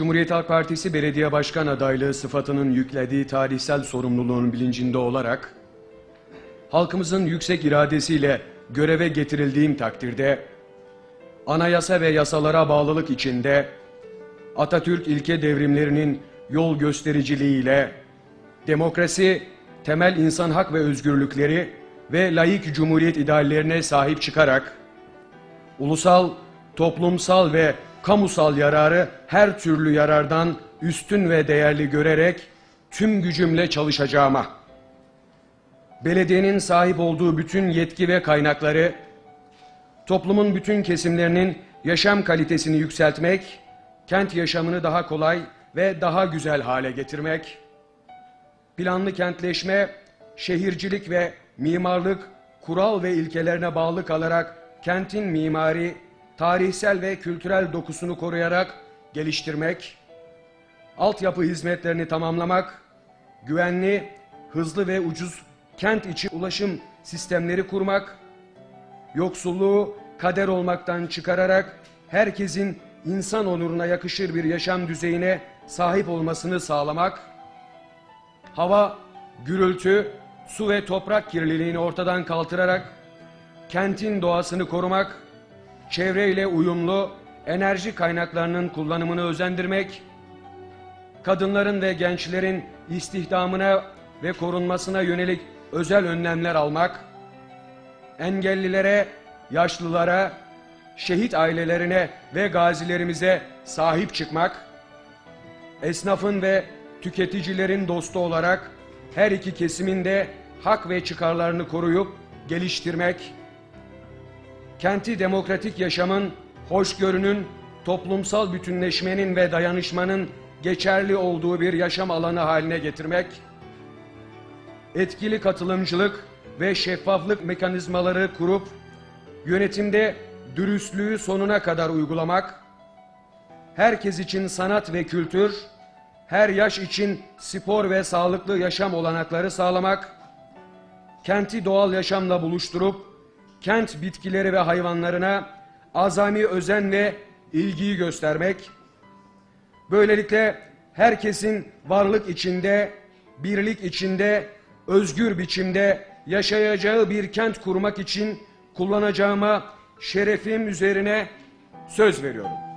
Cumhuriyet Halk Partisi Belediye Başkan adaylığı sıfatının yüklediği tarihsel sorumluluğun bilincinde olarak, halkımızın yüksek iradesiyle göreve getirildiğim takdirde, anayasa ve yasalara bağlılık içinde, Atatürk ilke devrimlerinin yol göstericiliğiyle, demokrasi, temel insan hak ve özgürlükleri ve layık cumhuriyet ideallerine sahip çıkarak, ulusal, toplumsal ve kamusal yararı her türlü yarardan üstün ve değerli görerek tüm gücümle çalışacağıma, belediyenin sahip olduğu bütün yetki ve kaynakları, toplumun bütün kesimlerinin yaşam kalitesini yükseltmek, kent yaşamını daha kolay ve daha güzel hale getirmek, planlı kentleşme, şehircilik ve mimarlık kural ve ilkelerine bağlı kalarak kentin mimari, tarihsel ve kültürel dokusunu koruyarak geliştirmek, altyapı hizmetlerini tamamlamak, güvenli, hızlı ve ucuz kent içi ulaşım sistemleri kurmak, yoksulluğu kader olmaktan çıkararak herkesin insan onuruna yakışır bir yaşam düzeyine sahip olmasını sağlamak, hava, gürültü, su ve toprak kirliliğini ortadan kaldırarak kentin doğasını korumak, çevreyle uyumlu enerji kaynaklarının kullanımını özendirmek, kadınların ve gençlerin istihdamına ve korunmasına yönelik özel önlemler almak, engellilere, yaşlılara, şehit ailelerine ve gazilerimize sahip çıkmak, esnafın ve tüketicilerin dostu olarak her iki kesimin de hak ve çıkarlarını koruyup geliştirmek, kenti demokratik yaşamın, hoşgörünün, toplumsal bütünleşmenin ve dayanışmanın geçerli olduğu bir yaşam alanı haline getirmek, etkili katılımcılık ve şeffaflık mekanizmaları kurup yönetimde dürüstlüğü sonuna kadar uygulamak, herkes için sanat ve kültür, her yaş için spor ve sağlıklı yaşam olanakları sağlamak, kenti doğal yaşamla buluşturup kent bitkileri ve hayvanlarına azami özen ve ilgiyi göstermek, böylelikle herkesin varlık içinde, birlik içinde, özgür biçimde yaşayacağı bir kent kurmak için kullanacağıma şerefim üzerine söz veriyorum.